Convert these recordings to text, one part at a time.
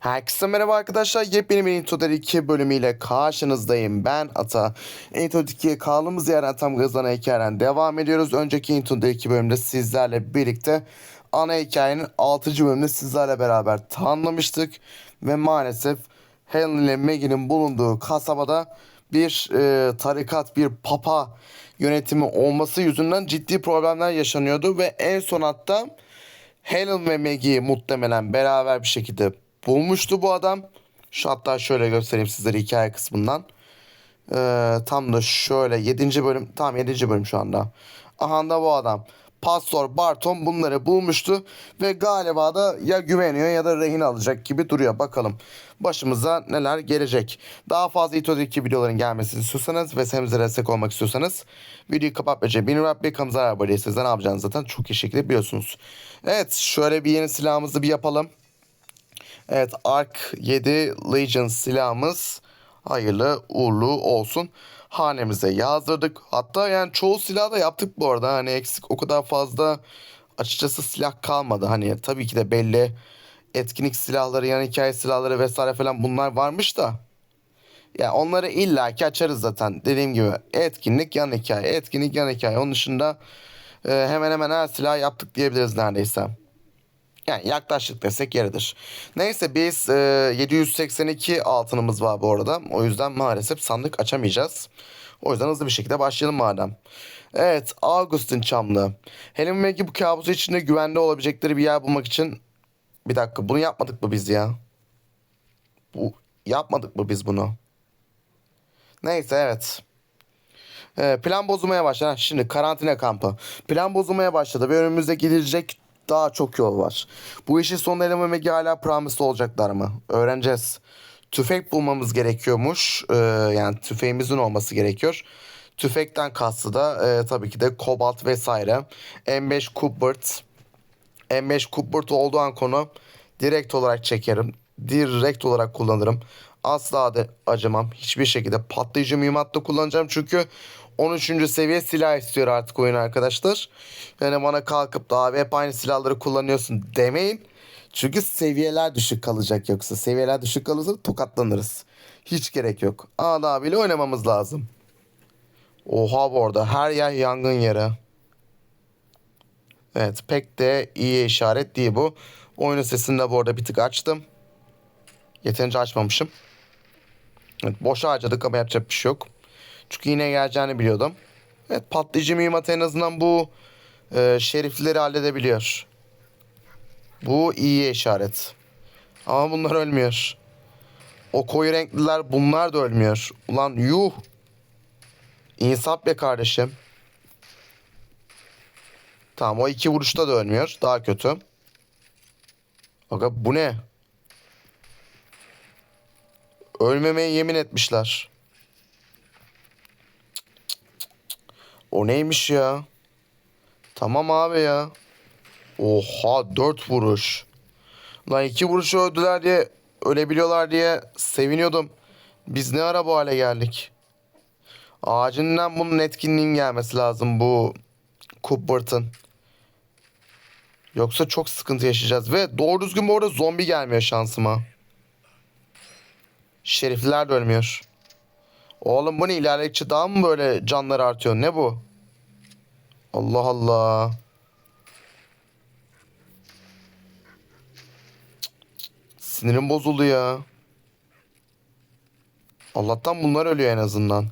Herkese merhaba arkadaşlar. Yepyeni bir Into'da 2 bölümüyle karşınızdayım. Ben Ata. Into'da 2'ye kaldığımız yerden tam gaz ana hikayeden devam ediyoruz. Önceki Into'da 2 bölümde sizlerle birlikte ana hikayenin 6. bölümünde sizlerle beraber tanımlamıştık. Ve maalesef Helen ile Maggie'nin bulunduğu kasabada bir e, tarikat, bir papa yönetimi olması yüzünden ciddi problemler yaşanıyordu. Ve en son hatta Helen ve Maggie'yi muhtemelen beraber bir şekilde bulmuştu bu adam. Şu hatta şöyle göstereyim sizlere hikaye kısmından. Ee, tam da şöyle 7. bölüm tam 7. bölüm şu anda. Aha da bu adam. Pastor Barton bunları bulmuştu ve galiba da ya güveniyor ya da rehin alacak gibi duruyor. Bakalım başımıza neler gelecek. Daha fazla İTO'daki videoların gelmesini istiyorsanız ve senimize destek olmak istiyorsanız videoyu kapatmayacak. Benim Rabbi kanalımıza abone değilseniz ne yapacağınızı zaten çok iyi şekilde biliyorsunuz. Evet şöyle bir yeni silahımızı bir yapalım. Evet Ark 7 Legion silahımız hayırlı uğurlu olsun. Hanemize yazdırdık. Hatta yani çoğu silah da yaptık bu arada. Hani eksik o kadar fazla açıkçası silah kalmadı. Hani tabii ki de belli etkinlik silahları, yan hikaye silahları vesaire falan bunlar varmış da. Ya onları illaki açarız zaten. Dediğim gibi etkinlik, yan hikaye, etkinlik, yan hikaye. Onun dışında e, hemen hemen her silah yaptık diyebiliriz neredeyse. Yani yaklaşık desek yeridir. Neyse biz e, 782 altınımız var bu arada. O yüzden maalesef sandık açamayacağız. O yüzden hızlı bir şekilde başlayalım madem. Evet Augustin Çamlı. Helen Maggie bu kabusu içinde güvende olabilecekleri bir yer bulmak için... Bir dakika bunu yapmadık mı biz ya? Bu yapmadık mı biz bunu? Neyse evet. Ee, plan bozulmaya başladı. Şimdi karantina kampı. Plan bozulmaya başladı ve önümüzde gidilecek daha çok yol var. Bu işin sonunda elememek hala promised olacaklar mı? Öğreneceğiz. Tüfek bulmamız gerekiyormuş. Ee, yani tüfeğimizin olması gerekiyor. Tüfekten kastı da e, tabii ki de kobalt vesaire. M5 Kubert. M5 Kubert olduğu an konu direkt olarak çekerim. Direkt olarak kullanırım. Asla da acımam. Hiçbir şekilde patlayıcı mühimmat da kullanacağım. Çünkü 13. seviye silah istiyor artık oyun arkadaşlar. Yani bana kalkıp da abi hep aynı silahları kullanıyorsun demeyin. Çünkü seviyeler düşük kalacak yoksa. Seviyeler düşük kalırsa tokatlanırız. Hiç gerek yok. Ağda abiyle oynamamız lazım. Oha bu arada her yer yangın yeri. Evet pek de iyi işaret değil bu. Oyunun sesini de bu arada bir tık açtım. Yeterince açmamışım. Evet, boşa harcadık ama yapacak bir şey yok. Çünkü yine geleceğini biliyordum. Evet patlayıcı mühimmat en azından bu e, şerifleri halledebiliyor. Bu iyi işaret. Ama bunlar ölmüyor. O koyu renkliler bunlar da ölmüyor. Ulan yuh. İnsaf be kardeşim. Tamam o iki vuruşta da ölmüyor. Daha kötü. Aga bu ne? Ölmemeye yemin etmişler. O neymiş ya? Tamam abi ya. Oha dört vuruş. Lan iki vuruşu öldüler diye ölebiliyorlar diye seviniyordum. Biz ne ara bu hale geldik? Acilen bunun etkinliğin gelmesi lazım bu Cooper'ın. Yoksa çok sıkıntı yaşayacağız ve doğru düzgün bu arada zombi gelmiyor şansıma. Şerifler de ölmüyor. Oğlum bu ne ilerledikçe daha mı böyle canları artıyor? Ne bu? Allah Allah. Sinirim bozuldu ya. Allah'tan bunlar ölüyor en azından.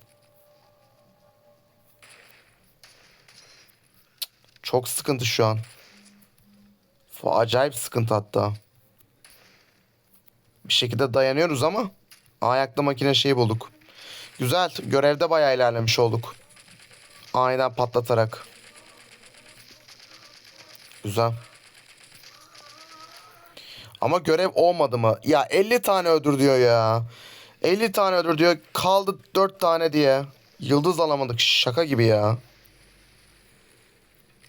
Çok sıkıntı şu an. Acayip sıkıntı hatta. Bir şekilde dayanıyoruz ama ayaklı makine şeyi bulduk. Güzel. Görevde bayağı ilerlemiş olduk. Aniden patlatarak. Güzel. Ama görev olmadı mı? Ya 50 tane öldür diyor ya. 50 tane öldür diyor. Kaldı 4 tane diye. Yıldız alamadık. Şaka gibi ya.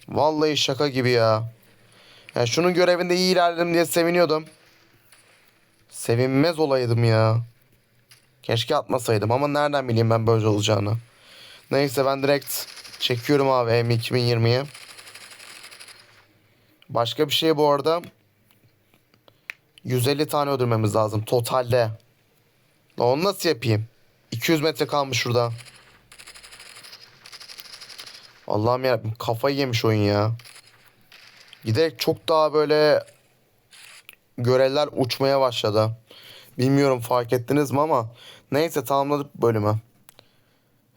Vallahi şaka gibi ya. Ya şunun görevinde iyi ilerledim diye seviniyordum. Sevinmez olaydım ya. Keşke atmasaydım ama nereden bileyim ben böyle olacağını. Neyse ben direkt çekiyorum abi M2020'ye. Başka bir şey bu arada 150 tane öldürmemiz lazım totalde. Onu nasıl yapayım? 200 metre kalmış şurada. Allah'ım yarabbim kafayı yemiş oyun ya. Giderek çok daha böyle görevler uçmaya başladı. Bilmiyorum fark ettiniz mi ama neyse tamamladık bölümü.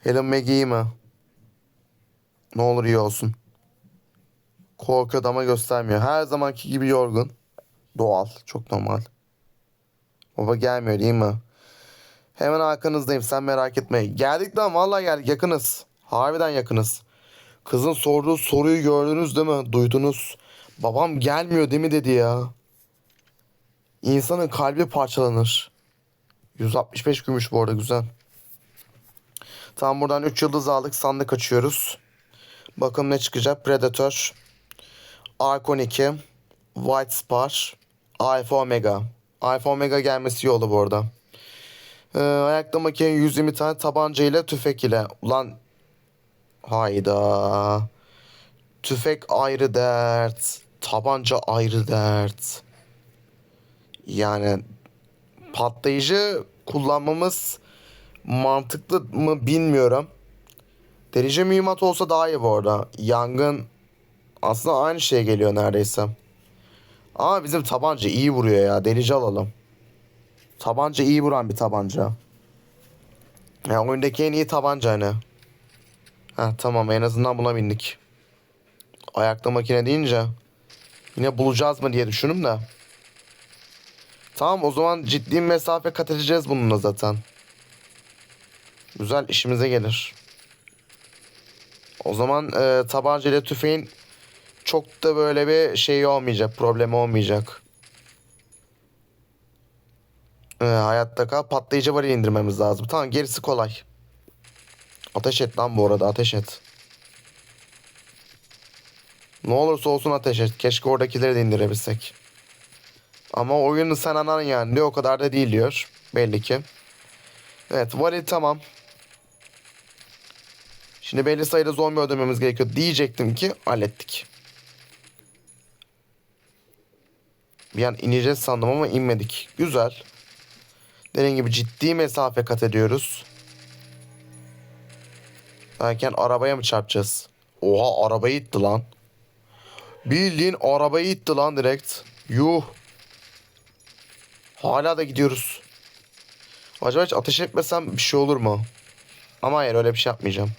Helen Maggie iyi mi? Ne olur iyi olsun. Korkuyor ama göstermiyor. Her zamanki gibi yorgun. Doğal. Çok normal. Baba gelmiyor değil mi? Hemen arkanızdayım sen merak etme. Geldik lan vallahi geldik yakınız. Harbiden yakınız. Kızın sorduğu soruyu gördünüz değil mi? Duydunuz. Babam gelmiyor değil mi dedi ya. İnsanın kalbi parçalanır. 165 gümüş bu arada güzel. Tam buradan 3 yıldız aldık sandık açıyoruz. Bakalım ne çıkacak. Predator. Ark 12. White Spar. Alpha Omega. Alpha Omega gelmesi iyi oldu bu arada. Ee, ayakta makine 120 tane tabanca ile tüfek ile. Ulan hayda. Tüfek ayrı dert. Tabanca ayrı dert. Yani patlayıcı kullanmamız mantıklı mı bilmiyorum. Delici mühimmat olsa daha iyi bu arada. Yangın aslında aynı şeye geliyor neredeyse. Ama bizim tabanca iyi vuruyor ya. Delici alalım. Tabanca iyi vuran bir tabanca. Ya oyundaki en iyi tabanca hani. Ha tamam en azından buna bindik. Ayakta makine deyince yine bulacağız mı diye düşündüm de. Tamam o zaman ciddi mesafe kat edeceğiz bununla zaten. Güzel işimize gelir. O zaman e, tabanca ile tüfeğin çok da böyle bir şey olmayacak, problemi olmayacak. E, hayatta kal patlayıcı varil indirmemiz lazım. Tamam gerisi kolay. Ateş et lan bu arada ateş et. Ne olursa olsun ateş et. Keşke oradakileri de indirebilsek. Ama oyunu sen anan yani de o kadar da değil diyor. Belli ki. Evet varil tamam. Şimdi belli sayıda zombi öldürmemiz gerekiyor. Diyecektim ki hallettik. Bir an ineceğiz sandım ama inmedik. Güzel. Dediğim gibi ciddi mesafe kat ediyoruz. Derken arabaya mı çarpacağız? Oha arabayı itti lan. Bildiğin arabayı itti lan direkt. Yuh. Hala da gidiyoruz. Acaba hiç ateş etmesem bir şey olur mu? Ama hayır öyle bir şey yapmayacağım.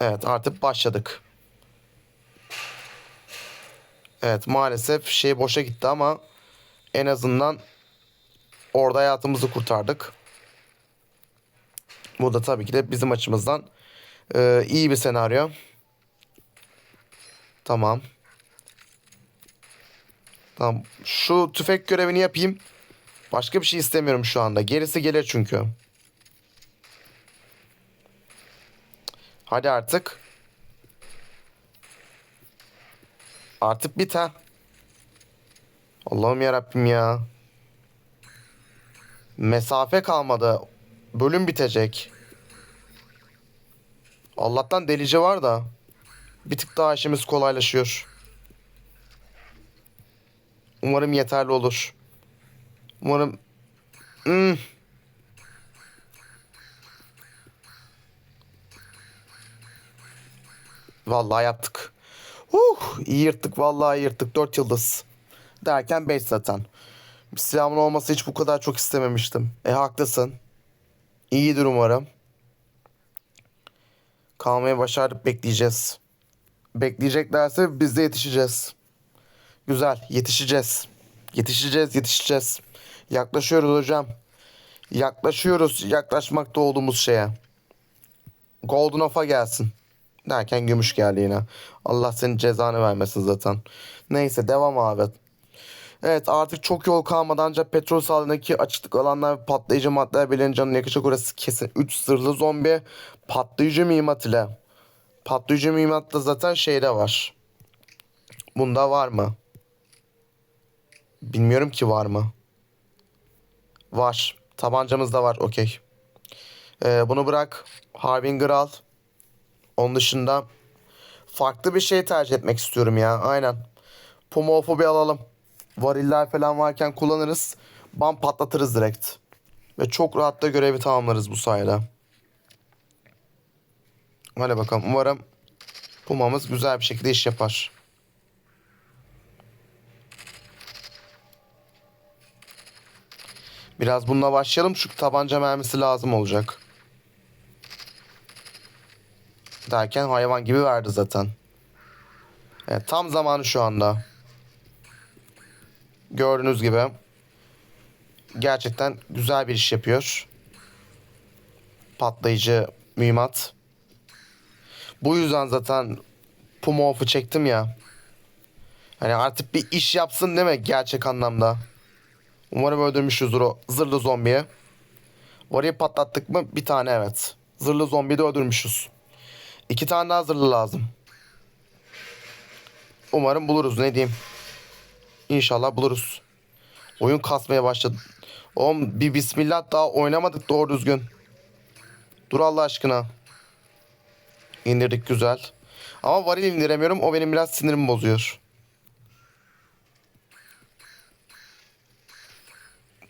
Evet artık başladık. Evet maalesef şey boşa gitti ama en azından orada hayatımızı kurtardık. Bu da tabii ki de bizim açımızdan e, iyi bir senaryo. Tamam. Tamam. Şu tüfek görevini yapayım. Başka bir şey istemiyorum şu anda. Gerisi gelir çünkü. Hadi artık. Artık bit ha. Allah'ım yarabbim ya. Mesafe kalmadı. Bölüm bitecek. Allah'tan delici var da. Bir tık daha işimiz kolaylaşıyor. Umarım yeterli olur. Umarım... Hmm. Vallahi yaptık. Uh, iyi yırttık vallahi yırttık. 4 yıldız. Derken 5 zaten. Bir silahımın olması hiç bu kadar çok istememiştim. E haklısın. İyidir umarım. Kalmaya başardık bekleyeceğiz. Bekleyeceklerse biz de yetişeceğiz. Güzel yetişeceğiz. Yetişeceğiz yetişeceğiz. Yaklaşıyoruz hocam. Yaklaşıyoruz yaklaşmakta olduğumuz şeye. Golden Off'a gelsin. Derken gümüş geldi yine. Allah senin cezanı vermesin zaten. Neyse devam abi. Evet artık çok yol kalmadan petrol sahasındaki açıklık alanlar ve patlayıcı maddeler birinin canını yakacak orası kesin. 3 sırlı zombi patlayıcı mühimmat ile. Patlayıcı mühimmat da zaten şeyde var. Bunda var mı? Bilmiyorum ki var mı? Var. Tabancamız da var. Okey. Ee, bunu bırak. Harbinger al. Onun dışında farklı bir şey tercih etmek istiyorum ya. Aynen. Puma Off'u bir alalım. variller falan varken kullanırız. Bam patlatırız direkt. Ve çok rahat da görevi tamamlarız bu sayede. Hadi bakalım. Umarım Puma'mız güzel bir şekilde iş yapar. Biraz bununla başlayalım. Şu tabanca mermisi lazım olacak. Derken hayvan gibi verdi zaten. Evet, tam zamanı şu anda. Gördüğünüz gibi. Gerçekten güzel bir iş yapıyor. Patlayıcı mühimmat. Bu yüzden zaten Puma Off'u çektim ya. Hani artık bir iş yapsın değil mi gerçek anlamda. Umarım öldürmüşüzdür o zırhlı zombiyi. Orayı patlattık mı? Bir tane evet. Zırhlı zombiyi de öldürmüşüz. İki tane daha zırhlı lazım. Umarım buluruz ne diyeyim. İnşallah buluruz. Oyun kasmaya başladı. Oğlum bir bismillah daha oynamadık doğru düzgün. Dur Allah aşkına. İndirdik güzel. Ama varil indiremiyorum. O benim biraz sinirimi bozuyor.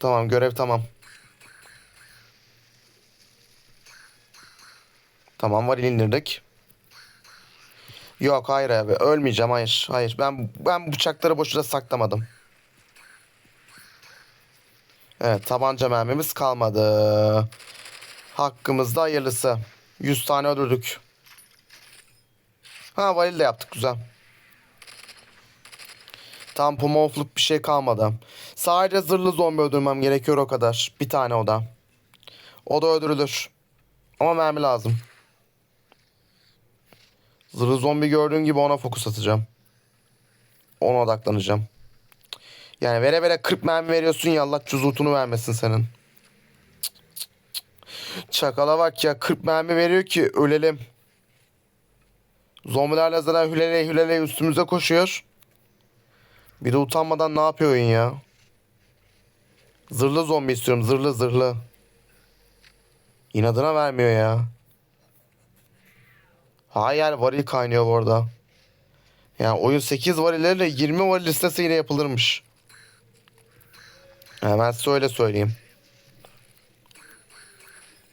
Tamam görev tamam. Tamam varil indirdik. Yok hayır abi ölmeyeceğim hayır. Hayır ben ben bıçakları boşuna saklamadım. Evet tabanca mermimiz kalmadı. Hakkımızda hayırlısı. 100 tane öldürdük. Ha varil de yaptık güzel. Tam pumofluk bir şey kalmadı. Sadece zırhlı zombi öldürmem gerekiyor o kadar. Bir tane o da. O da öldürülür. Ama mermi lazım. Zırhlı zombi gördüğün gibi ona fokus atacağım. Ona odaklanacağım. Yani vere vere 40 mermi veriyorsun ya Allah cuzutunu vermesin senin. Çakala bak ya 40 mermi veriyor ki ölelim. Zombilerle zaten hülele hülele üstümüze koşuyor. Bir de utanmadan ne yapıyor oyun ya? Zırhlı zombi istiyorum zırhlı zırhlı. İnadına vermiyor ya. Hayır varil kaynıyor bu arada. Yani oyun 8 varilleriyle 20 varil listesi yine yapılırmış. Hemen size öyle söyleyeyim.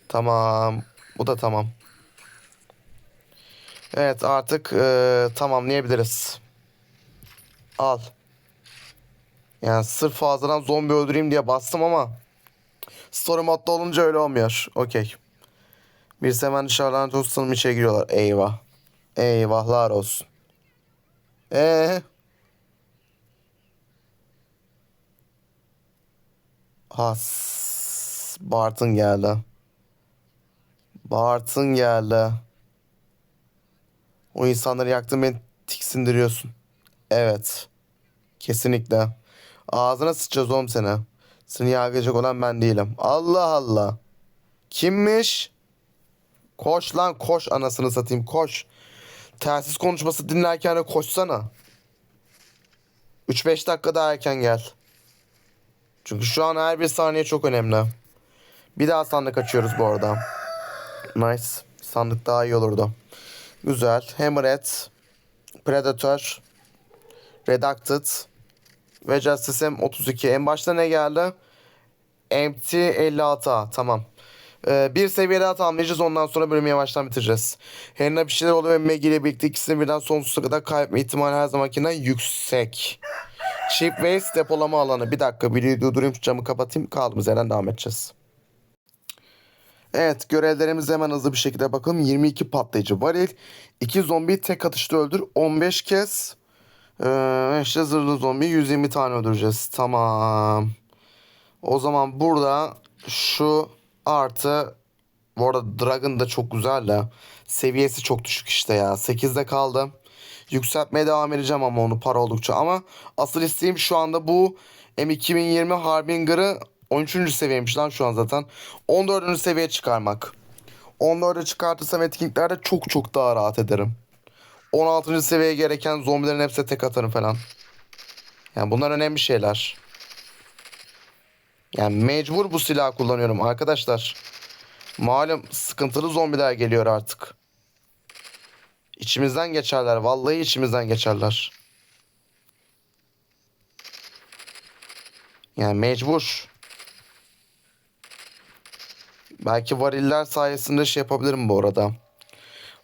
Tamam. Bu da tamam. Evet artık eee, tamamlayabiliriz. Al. Yani sırf fazladan zombi öldüreyim diye bastım ama story modda olunca öyle olmuyor. Okey. Birisi hemen dışarıdan dostlarım içeri giriyorlar. Eyvah. Eyvahlar olsun. Ee. Has. Bartın geldi. Bartın geldi. O insanları yaktın beni tiksindiriyorsun. Evet. Kesinlikle. Ağzına sıçacağız oğlum seni. Seni yargılayacak olan ben değilim. Allah Allah. Kimmiş? Koş lan koş anasını satayım koş. Telsiz konuşması dinlerken de koşsana. 3-5 dakika daha erken gel. Çünkü şu an her bir saniye çok önemli. Bir daha sandık açıyoruz bu arada. Nice. Sandık daha iyi olurdu. Güzel. Hammerhead. Predator. Redacted. Ve Justice M32. En başta ne geldi? Empty 56A. Tamam. Ee, bir seviye daha tamamlayacağız. Ondan sonra bölümü yavaştan bitireceğiz. Ne bir şeyler oluyor ve Maggie ile birlikte ikisini birden sonsuza kadar kaybetme ihtimali her zamankinden yüksek. Ship Waste depolama alanı. Bir dakika. Videoyu durdurayım. Camı kapatayım. Kaldığımız yerden devam edeceğiz. Evet görevlerimize hemen hızlı bir şekilde bakalım. 22 patlayıcı varil. 2 zombi tek atışta öldür. 15 kez. Ee, işte zırhlı zombi 120 tane öldüreceğiz. Tamam. O zaman burada şu artı bu arada Dragon da çok güzel de seviyesi çok düşük işte ya. 8'de kaldı. Yükseltmeye devam edeceğim ama onu para oldukça. Ama asıl isteğim şu anda bu M2020 Harbinger'ı 13. seviyeymiş lan şu an zaten. 14. seviyeye çıkarmak. 14'e çıkartırsam etkinliklerde çok çok daha rahat ederim. 16. seviyeye gereken zombilerin hepsine tek atarım falan. Yani bunlar önemli şeyler. Yani mecbur bu silahı kullanıyorum arkadaşlar. Malum sıkıntılı zombiler geliyor artık. İçimizden geçerler. Vallahi içimizden geçerler. Yani mecbur. Belki variller sayesinde şey yapabilirim bu arada.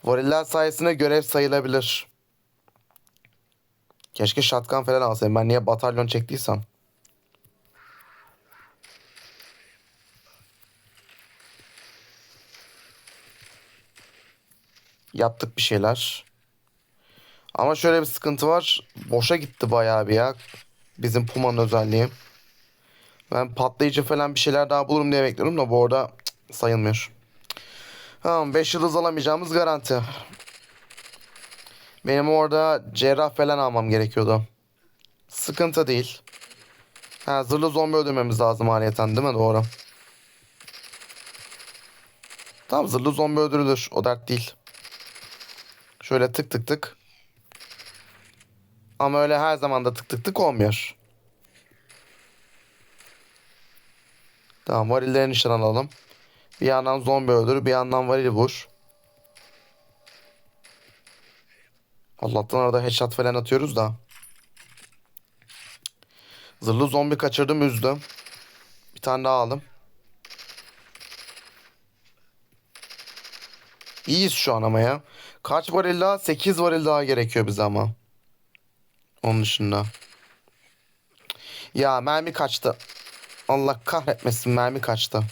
Variller sayesinde görev sayılabilir. Keşke shotgun falan alsaydım. Ben niye batalyon çektiysem. Yaptık bir şeyler. Ama şöyle bir sıkıntı var. Boşa gitti bayağı bir ya. Bizim Puma'nın özelliği. Ben patlayıcı falan bir şeyler daha bulurum diye bekliyorum da bu arada cık, sayılmıyor. Tamam 5 yıldız alamayacağımız garanti. Benim orada cerrah falan almam gerekiyordu. Sıkıntı değil. Ha, zırhlı zombi öldürmemiz lazım aliyeten değil mi? Doğru. Tamam zırhlı zombi öldürülür. O dert değil. Şöyle tık tık tık. Ama öyle her zaman da tık tık tık olmuyor. Tamam varilleri nişan alalım. Bir yandan zombi öldür, bir yandan varil vur. Allah'tan arada headshot falan atıyoruz da. Zırhlı zombi kaçırdım üzdüm. Bir tane daha aldım. İyiyiz şu an ama ya. Kaç varil daha? 8 varil daha gerekiyor bize ama. Onun dışında. Ya mermi kaçtı. Allah kahretmesin mermi kaçtı.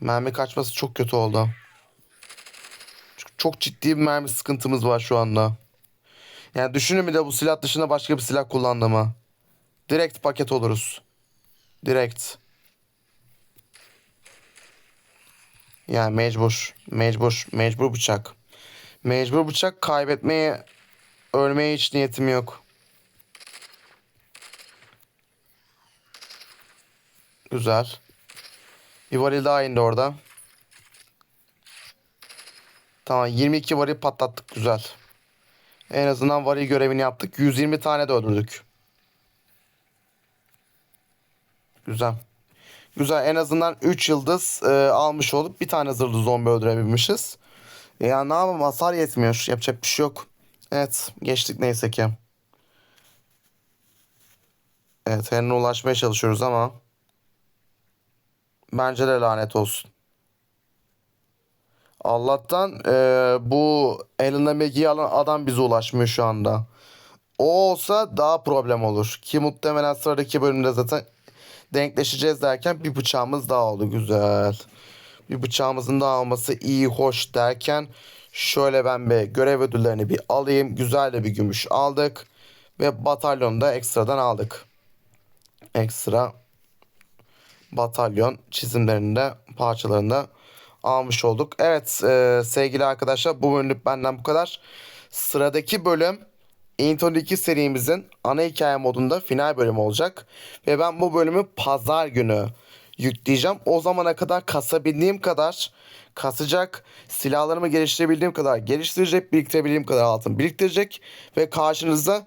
Mermi kaçması çok kötü oldu. Çünkü çok ciddi bir mermi sıkıntımız var şu anda. Yani düşünün bir de bu silah dışında başka bir silah kullandığımı. Direkt paket oluruz. Direkt. Yani mecbur. Mecbur. Mecbur bıçak. Mecbur bıçak kaybetmeye ölmeye hiç niyetim yok. Güzel. Bir varil daha indi orada. Tamam 22 varil patlattık güzel. En azından varil görevini yaptık. 120 tane de öldürdük. Güzel. Güzel en azından 3 yıldız e, almış olup bir tane zırhlı zombi öldürebilmişiz. Ya ne yapalım hasar yetmiyor. Yapacak bir şey yok. Evet geçtik neyse ki. Evet Henry'e ulaşmaya çalışıyoruz ama. Bence de lanet olsun. Allah'tan e, bu Elena Maggie'yi alan adam bize ulaşmıyor şu anda. O olsa daha problem olur. Ki muhtemelen sıradaki bölümde zaten denkleşeceğiz derken bir bıçağımız daha oldu. Güzel. Bir bıçağımızın daha olması iyi, hoş derken şöyle ben bir görev ödüllerini bir alayım. Güzel de bir gümüş aldık. Ve batalyonu da ekstradan aldık. Ekstra batalyon çizimlerinde parçalarında almış olduk. Evet e, sevgili arkadaşlar bu bölümlük benden bu kadar. Sıradaki bölüm Inton 2 serimizin ana hikaye modunda final bölümü olacak. Ve ben bu bölümü pazar günü yükleyeceğim. O zamana kadar kasabildiğim kadar kasacak, silahlarımı geliştirebildiğim kadar geliştirecek, biriktirebildiğim kadar altın biriktirecek ve karşınızda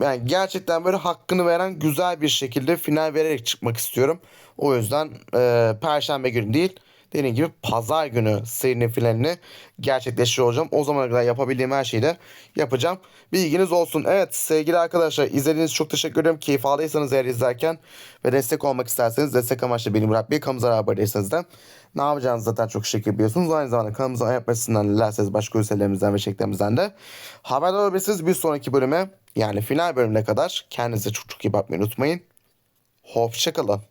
yani gerçekten böyle hakkını veren güzel bir şekilde final vererek çıkmak istiyorum. O yüzden e, perşembe günü değil dediğim gibi pazar günü serinin finalini gerçekleştiriyor olacağım. O zamana kadar yapabildiğim her şeyi de yapacağım. Bilginiz olsun. Evet sevgili arkadaşlar izlediğiniz için çok teşekkür ederim. Keyif aldıysanız eğer izlerken ve destek olmak isterseniz destek amaçlı beni bırak bir kanalımıza abone değilseniz de ne yapacağınızı zaten çok şekil biliyorsunuz. Aynı zamanda kanalımıza ayıp açısından dilerseniz başka ülkelerimizden ve şeklerimizden de haberdar olabilirsiniz. Bir sonraki bölüme yani final bölümüne kadar kendinize çok çok iyi bakmayı unutmayın. Hoşçakalın.